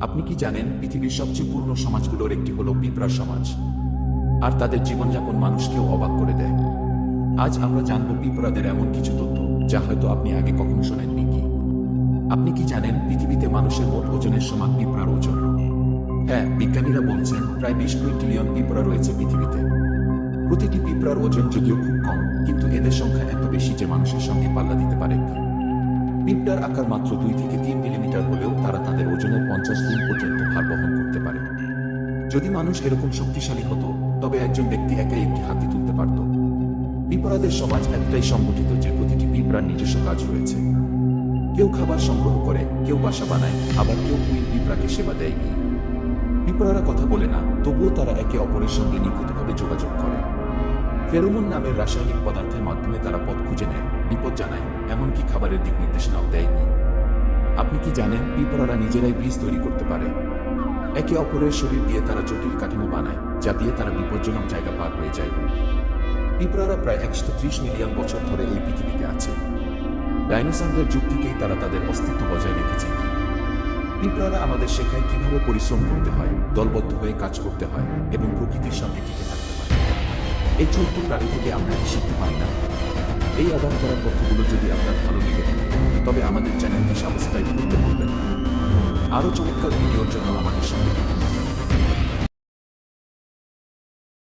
আপনি কি জানেন পৃথিবীর সবচেয়ে পূর্ণ সমাজগুলোর একটি হলো পিঁপড়া সমাজ? আর তাদের জীবনযাপন মানুষকেও অবাক করে দেয়। আজ আমরা জানব পিঁপড়াদের এমন কিছু তথ্য যা হয়তো আপনি আগে কখনো শোনেননি। কি আপনি কি জানেন পৃথিবীতে মানুষের মোট ওজনের সমান পিঁপড়ার ওজন? হ্যাঁ বিজ্ঞানীরা বলছেন প্রায় বিশ কুড়ি ট্রিলিয়ন পিঁপড়া রয়েছে পৃথিবীতে। প্রতিটি পিঁপড়ার ওজন যদিও খুব কম, কিন্তু এদের সংখ্যা এত বেশি যে মানুষের সঙ্গে পাল্লা দিতে পারে পিঁপড়ার আকার মাত্র দুই থেকে তিন মিলিমিটার হলেও তারা তাদের ওজনের পঞ্চাশ গুণ পর্যন্ত ভার বহন করতে পারে। যদি মানুষ এরকম শক্তিশালী হতো, তবে একজন ব্যক্তি একাই একটি হাতি তুলতে পারত। পিঁপড়াদের সমাজ এতটাই সংগঠিত যে প্রতিটি পিঁপড়ার নিজস্ব কাজ রয়েছে। কেউ খাবার সংগ্রহ করে, কেউ বাসা বানায়, আবার কেউ কুইন পিঁপড়াকে সেবা দেয় গিয়ে। পিঁপড়ারা কথা বলে না, তবুও তারা একে অপরের সঙ্গে নিখুঁতভাবে যোগাযোগ করে। ফেরোমন নামের রাসায়নিক পদার্থের মাধ্যমে তারা পথ খুঁজে নেয়, বিপদ জানায়। এমনকি খাবারের দিক নির্দেশনাও দেয়নি। আপনি কি জানেন, পিঁপড়ারা নিজেরাই বীজ তৈরি করতে পারে? একে অপরের শরীর দিয়ে তারা জটিল কাঠামো বানায়, যা দিয়ে তারা বিপজ্জনক জায়গা পার হয়ে যায়। পিঁপড়ারা প্রায় একশো ত্রিশ মিলিয়ন বছর ধরে এই পৃথিবীতে আছে। ডাইনোসরদের যুগ থেকেই তারা তাদের অস্তিত্ব বজায় রেখেছে। পিঁপড়ারা আমাদের শেখায় কীভাবে পরিশ্রম করতে হয়, দলবদ্ধ হয়ে কাজ করতে হয় এবং প্রকৃতির সঙ্গে টিকে থাকতে হয়। এই ছোট্ট প্রাণী থেকে আমরা কি শিখতে পারি না? এই আদান করার তথ্যগুলো যদি আপনার ভালো লেগে থাকে, তবে আমাদের চ্যানেলটি সাবস্ক্রাইব করতে ভুলবেন না। আরও চমৎকার ভিডিওর জন্য আমাদের সঙ্গে